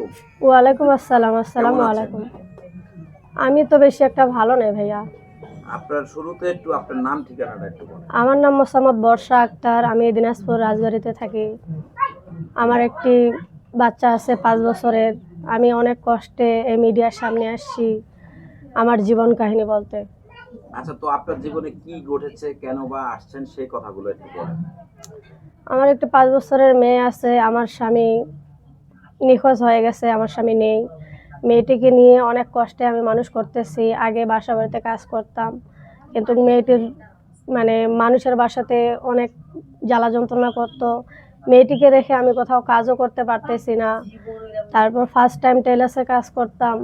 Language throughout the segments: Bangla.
আলাইকুম। ওয়ালাইকুম আসসালাম আসসালামু আলাইকুম। আমি তো বেশি একটা ভালো নেই ভাইয়া। আপনার শুরুতে একটু আপনার নাম ঠিকানাটা একটু বলেন। আমার নাম মোসাম্মদ বর্ষা আক্তার আমি দিনাজপুর রাজবাড়িতে থাকি। আমার একটি বাচ্চা আছে পাঁচ বছরের। আমি অনেক কষ্টে এই মিডিয়ার সামনে আসছি আমার জীবন কাহিনী বলতে। আচ্ছা তো আপনার জীবনে কি ঘটেছে কেন বা আসছেন সেই কথাগুলো একটু বলেন। আমার একটি পাঁচ বছরের মেয়ে আছে আমার স্বামী নিখোঁজ হয়ে গেছে, আমার স্বামী নেই। মেয়েটিকে নিয়ে অনেক কষ্টে আমি মানুষ করতেছি, আগে বাসা বাড়িতে কাজ করতাম। কিন্তু মেয়েটির মানে মানুষের বাসাতে অনেক জ্বালা যন্ত্রণা করতো। মেয়েটিকে রেখে আমি কোথাও কাজও করতে পারতেছি না। তারপর ফার্স্ট টাইম টেলার্সে কাজ করতাম।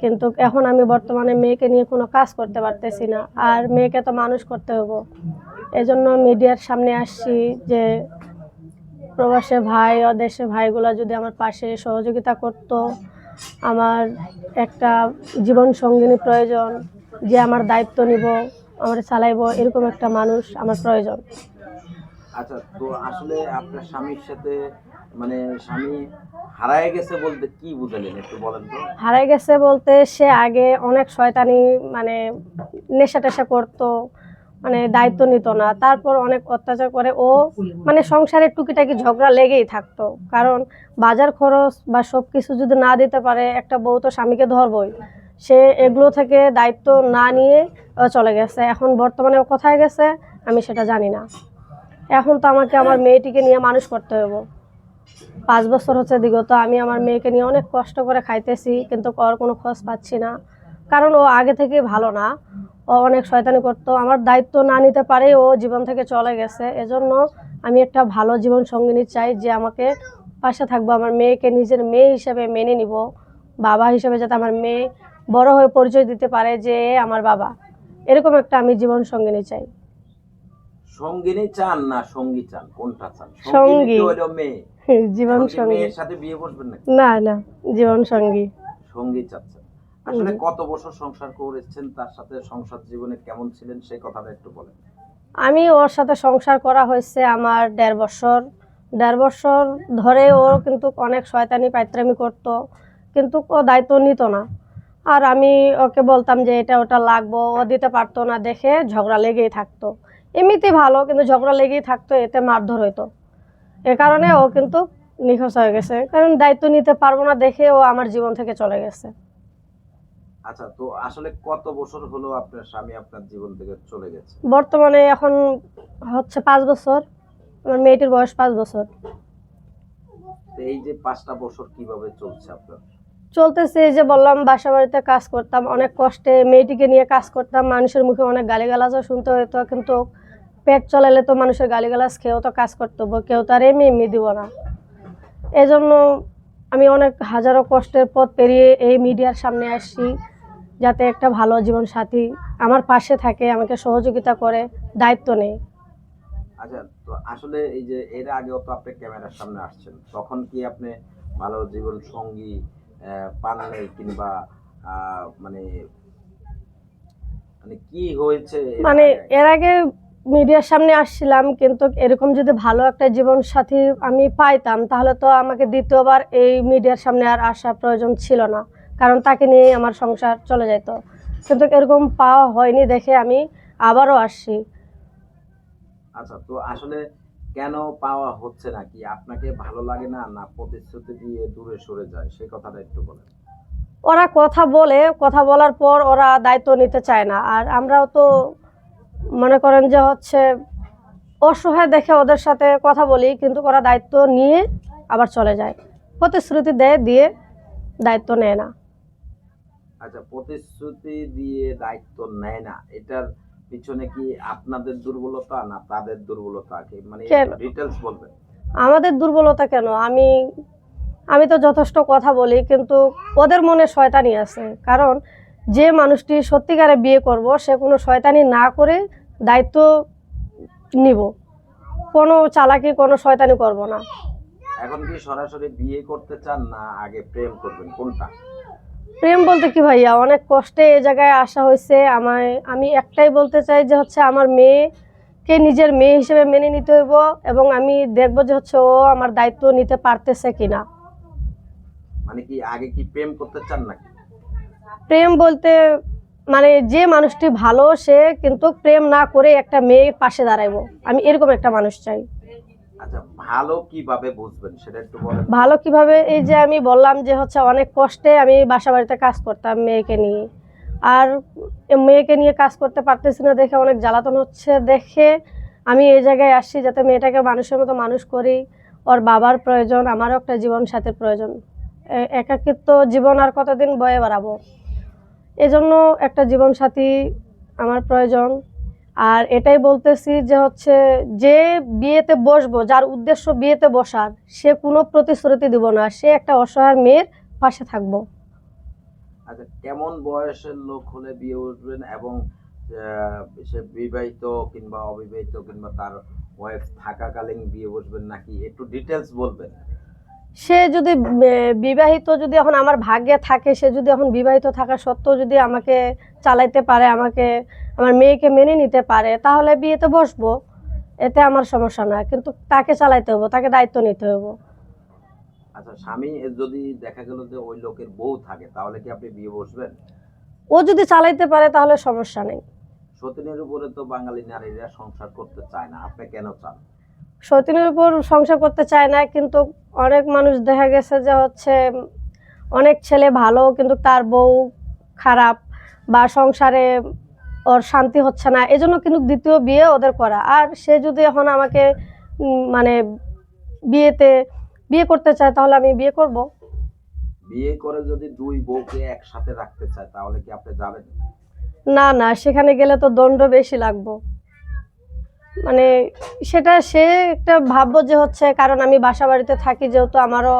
কিন্তু এখন আমি বর্তমানে মেয়েকে নিয়ে কোনো কাজ করতে পারতেছি না। আর মেয়েকে তো মানুষ করতে হব। এজন্য মিডিয়ার সামনে আসছি যে প্রবাসে ভাই ও দেশে ভাইগুলো যদি আমার পাশে সহযোগিতা করত আমার একটা জীবন সঙ্গিনী প্রয়োজন যে আমার দায়িত্ব নিব আমার চালাইবো এরকম একটা মানুষ আমার প্রয়োজন। আচ্ছা তো আসলে আপনার স্বামীর সাথে মানে স্বামী হারায় গেছে বলতে কি বুঝালেন একটু বলেন তো? হারাই গেছে বলতে সে আগে অনেক শয়তানি মানে নেশা টেশা করতো মানে দায়িত্ব নিত না। তারপর অনেক অত্যাচার করে ও মানে সংসারের টুকিটাকি ঝগড়া লেগেই থাকতো। কারণ বাজার খরচ বা সব কিছু যদি না দিতে পারে, একটা বউ তো স্বামীকে ধরবই। সে এগুলো থেকে দায়িত্ব না নিয়ে চলে গেছে। এখন বর্তমানে ও কোথায় গেছে, আমি সেটা জানি না। এখন তো আমাকে আমার মেয়েটিকে নিয়ে মানুষ করতে হবে পাঁচ বছর হচ্ছে দিগত আমি আমার মেয়েকে নিয়ে অনেক কষ্ট করে খাইতেছি, কিন্তু ওর কোনো খোঁজ পাচ্ছি না। কারণ ও আগে থেকে ভালো না। ও অনেক শয়তানি করতো। আমার দায়িত্ব না নিতে পারে ও জীবন থেকে চলে গেছে। এজন্য আমি একটা ভালো জীবন সঙ্গিনী চাই যে আমাকে পাশে থাকব আমার মেয়েকে নিজের মেয়ে হিসেবে মেনে নিব বাবা হিসেবে যাতে আমার মেয়ে বড় হয়ে পরিচয় দিতে পারে যে আমার বাবা। এরকম একটা আমি জীবন সঙ্গিনী চাই। সঙ্গিনী চান না সঙ্গী চান? কোনটা চান? সঙ্গী। মেয়ে? জীবন সঙ্গী সাথে বিয়ে বসবেন না না জীবন সঙ্গী। সঙ্গী চাচ্ছেন? আসলে কত বছর সংসার করেছেন তার সাথে সংসার জীবনে কেমন ছিলেন সেই কথাটা একটু বলেন। আমি ওর সাথে সংসার করা হয়েছে আমার দেড় বছর। দেড় বছর ধরে ও কিন্তু অনেক শয়তানি পাইত্রামি করতো কিন্তু ও দায়িত্ব নিত না। আর আমি ওকে বলতাম যে এটা ওটা লাগবো ও দিতে পারতো না দেখে ঝগড়া লেগেই থাকতো। এমনিতে ভালো কিন্তু ঝগড়া লেগেই থাকতো এতে মারধর হইতো। এ কারণে ও কিন্তু নিখোঁজ হয়ে গেছে কারণ দায়িত্ব নিতে পারব না দেখে ও আমার জীবন থেকে চলে গেছে। আচ্ছা তো আসলে কত বছর হলো আপনার স্বামী আপনার জীবন থেকে চলে গেছে? বর্তমানে এখন হচ্ছে পাঁচ বছর। আমার মেয়েটির বয়স পাঁচ বছর। এই যে পাঁচটা বছর কীভাবে চলছে আপনার? চলতেছে যে বললাম বাসা বাড়িতে কাজ করতাম অনেক কষ্টে মেয়েটিকে নিয়ে কাজ করতাম মানুষের মুখে অনেক গালিগালাজও শুনতে হতো কিন্তু পেট চলালে তো মানুষের গালিগালাজ খেয়েও তো কাজ করতে হব কেউ তো আর এমনি এমনি দিব না। এই জন্য আমি অনেক হাজারো কষ্টের পথ পেরিয়ে এই মিডিয়ার সামনে আসছি। যাতে একটা ভালো জীবন সাথী আমার পাশে থাকে আমাকে সহযোগিতা করে দায়িত্ব নেই। আচ্ছা তো আসলে এই যে এর আগেও তো আপনি ক্যামেরার সামনে আসছেন। তখন কি আপনি ভালো জীবন সঙ্গী পান নাই কিংবা মানে মানে কি হয়েছে মানে এর আগে মিডিয়ার সামনে আসছিলাম কিন্তু এরকম যদি ভালো একটা জীবন সাথী আমি পাইতাম তাহলে তো আমাকে দ্বিতীয়বার এই মিডিয়ার সামনে আর আসার প্রয়োজন ছিল না। কারণ তাকে নিয়ে আমার সংসার চলে যেত কিন্তু এরকম পাওয়া হয়নি দেখে আমি আবারও আসছি। আচ্ছা তো আসলে কেন পাওয়া হচ্ছে না? কি আপনাকে ভালো লাগে না? না প্রতিশ্রুতি দিয়ে দূরে সরে যায়? সেই কথাটা একটু বলেন। ওরা কথা বলে কথা বলার পর ওরা দায়িত্ব নিতে চায় না। আর আমরাও তো মনে করেন যে হচ্ছে অসহায় দেখে ওদের সাথে কথা বলি কিন্তু ওরা দায়িত্ব নিয়ে আবার চলে যায়। প্রতিশ্রুতি দেয় দিয়ে দায়িত্ব নেয় না। আচ্ছা প্রতিশ্রুতি দিয়ে দায়িত্ব নেয় না এটার পিছনে কি আপনাদের দুর্বলতা না তাদের দুর্বলতা? কি মানে? ডিটেলস বলবেন। আমাদের দুর্বলতা কেন? আমি আমি তো যথেষ্ট কথা বলি কিন্তু ওদের মনে শয়তানি আছে। কারণ যে মানুষটি সত্যিকারে বিয়ে করব সে কোনো শয়তানি না করে দায়িত্ব নিব। কোনো চালাকি কোনো শয়তানি করব না। এখন কি সরাসরি বিয়ে করতে চান না আগে প্রেম করবেন? কোনটা? প্রেম বলতে কি ভাইয়া? অনেক কষ্টে এই জায়গায় আসা হয়েছে। আমায় আমি একটাই বলতে চাই যে হচ্ছে আমার মেয়েকে নিজের মেয়ে হিসেবে মেনে নিতে হইব এবং আমি দেখব যে হচ্ছে ও আমার দায়িত্ব নিতে পারতেছে কিনা। মানে কি আগে কি প্রেম করতে চান নাকি? প্রেম বলতে মানে যে মানুষটি ভালো সে কিন্তু প্রেম না করে একটা মেয়ের পাশে দাঁড়াইবো। আমি এরকম একটা মানুষ চাই। আচ্ছা ভালো কীভাবে এই যে আমি বললাম যে হচ্ছে অনেক কষ্টে আমি বাসা বাড়িতে কাজ করতাম মেয়েকে নিয়ে। আর মেয়েকে নিয়ে কাজ করতে পারতেছি না দেখে অনেক জ্বালাতন হচ্ছে। দেখে আমি এই জায়গায় আসছি যাতে মেয়েটাকে মানুষের মতো মানুষ করি। ওর বাবার প্রয়োজন, আমারও একটা জীবন সাথীর প্রয়োজন। একাকিত্ব জীবন আর কতদিন বয়ে বেড়াবো? এজন্য একটা জীবন সাথী আমার প্রয়োজন। আর এটাই বলতেছি যে হচ্ছে যে বিয়েতে বসবো যার উদ্দেশ্য বিয়েতে বসার সে কোনো প্রতিশ্রুতি দিব না। সে একটা অসহায় মেয়ের পাশে থাকব। আচ্ছা কেমন বয়সের লোক হলে বিয়ে বসবেন এবং সে বিবাহিত কিংবা অবিবাহিত কিংবা তার ওয়াইফ থাকাকালীন বিয়ে বসবেন নাকি? একটু ডিটেলস বলবেন। সে যদি বিবাহিত যদি এখন আমার ভাগ্যে থাকে সে যদি এখন বিবাহিত থাকা সত্ত্বেও যদি আমাকে চালাইতে পারে আমাকে আমার মেয়েকে মেনে নিতে পারে তাহলে বিয়েতে বসবো। এতে আমার সমস্যা না কিন্তু তাকে চালাইতে হব তাকে দায়িত্ব নিতে হব। আচ্ছা স্বামী যদি দেখা গেল যে ওই লোকের বউ থাকে তাহলে কি আপনি বিয়ে বসবেন? ও যদি চালাইতে পারে তাহলে সমস্যা নেই। সতীনের উপরে তো বাঙালি নারীরা সংসার করতে চায় না আপনি কেন চান? সতীনের উপর সংসার করতে চায় না কিন্তু অনেক মানুষ দেখা গেছে যে হচ্ছে অনেক ছেলে ভালো কিন্তু তার বউ খারাপ বা সংসারে ওর শান্তি হচ্ছে না। এজন্য কিন্তু দ্বিতীয় বিয়ে ওদের করা। আর সে যদি এখন আমাকে মানে বিয়েতে বিয়ে করতে চায় তাহলে আমি বিয়ে করব। বিয়ে করে যদি দুই বউকে একসাথে রাখতে চায় তাহলে কি আপনি যাবেন? না না সেখানে গেলে তো দণ্ড বেশি লাগবো। মানে সেটা সে একটা ভাববো যে হচ্ছে কারণ আমি বাসা বাড়িতে থাকি যেহেতু আমারও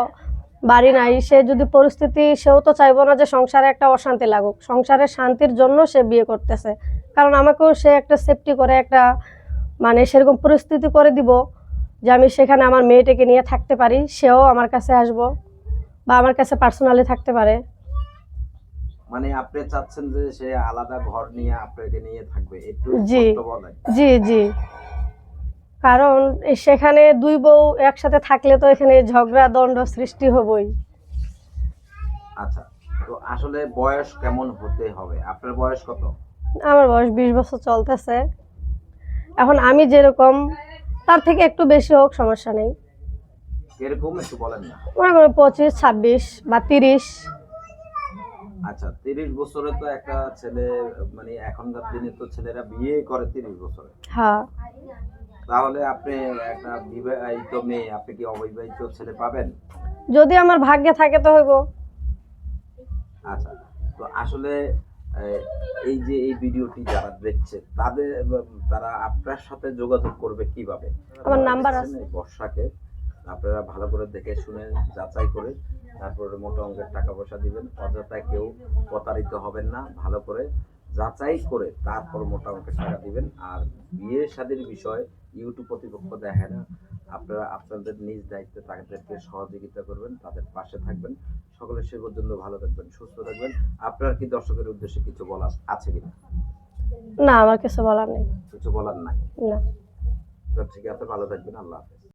বাড়ি নাই সে যদি পরিস্থিতি সেও তো চাইব না যে সংসারে একটা অশান্তি লাগুক। সংসারে শান্তির জন্য সে বিয়ে করতেছে। কারণ আমাকেও সে একটা সেফটি করে একটা মানে সেরকম পরিস্থিতি করে দিব যে আমি সেখানে আমার মেয়েটাকে নিয়ে থাকতে পারি সেও আমার কাছে আসব বা আমার কাছে পার্সোনালি থাকতে পারে। মানে আপনি চাচ্ছেন যে সে আলাদা ঘর নিয়ে আপনাকে নিয়ে থাকবে একটু জি। জি জি। কারণ সেখানে দুই বউ একসাথে থাকলে তো এখানে ঝগড়া সৃষ্টি হবই। আচ্ছা তো আসলে বয়স কেমন হতে হবে? আপনার বয়স কত? আমার বয়স বিশ বছর চলতেছে। এখন আমি যেরকম তার থেকে একটু বেশি হোক সমস্যা নেই। এরকম একটু বলেন না। মনে করো পঁচিশ ছাব্বিশ বা তিরিশ। আচ্ছা তিরিশ বছরে তো একটা ছেলে মানে এখনকার দিনে তো ছেলেরা বিয়ে করে তিরিশ বছরে। হ্যাঁ। তাহলে আপনি একটা বিবাহিত মেয়ে আপনি কি অবিবাহিত ছেলে পাবেন? যদি আমার ভাগ্যে থাকে তো হইব। আচ্ছা তো আসলে এই যে এই ভিডিওটি যারা দেখছে তাদের তারা আপনার সাথে যোগাযোগ করবে কীভাবে? আমার নাম্বার আছে। বর্ষাকে আপনারা ভালো করে দেখে শুনে যাচাই করে তারপরে মোটা অঙ্কের টাকা পয়সা দিবেন। অযথা কেউ প্রতারিত হবেন না ভালো করে যাচাই করে তারপর মোটা অঙ্কের টাকা দিবেন। আর বিয়ে শাদীর বিষয় ইউটিউব কর্তৃপক্ষ দেখে না আপনারা আপনাদের নিজ দায়িত্বে তাদেরকে সহযোগিতা করবেন তাদের পাশে থাকবেন। সকলের সে পর্যন্ত ভালো থাকবেন সুস্থ থাকবেন। আপনার কি দর্শকের উদ্দেশ্যে কিছু বলার আছে কিনা? না আমার কিছু বলার নেই। কিছু বলার নাই? না। তো ঠিক আছে ভালো থাকবেন আল্লাহ হাফেজ।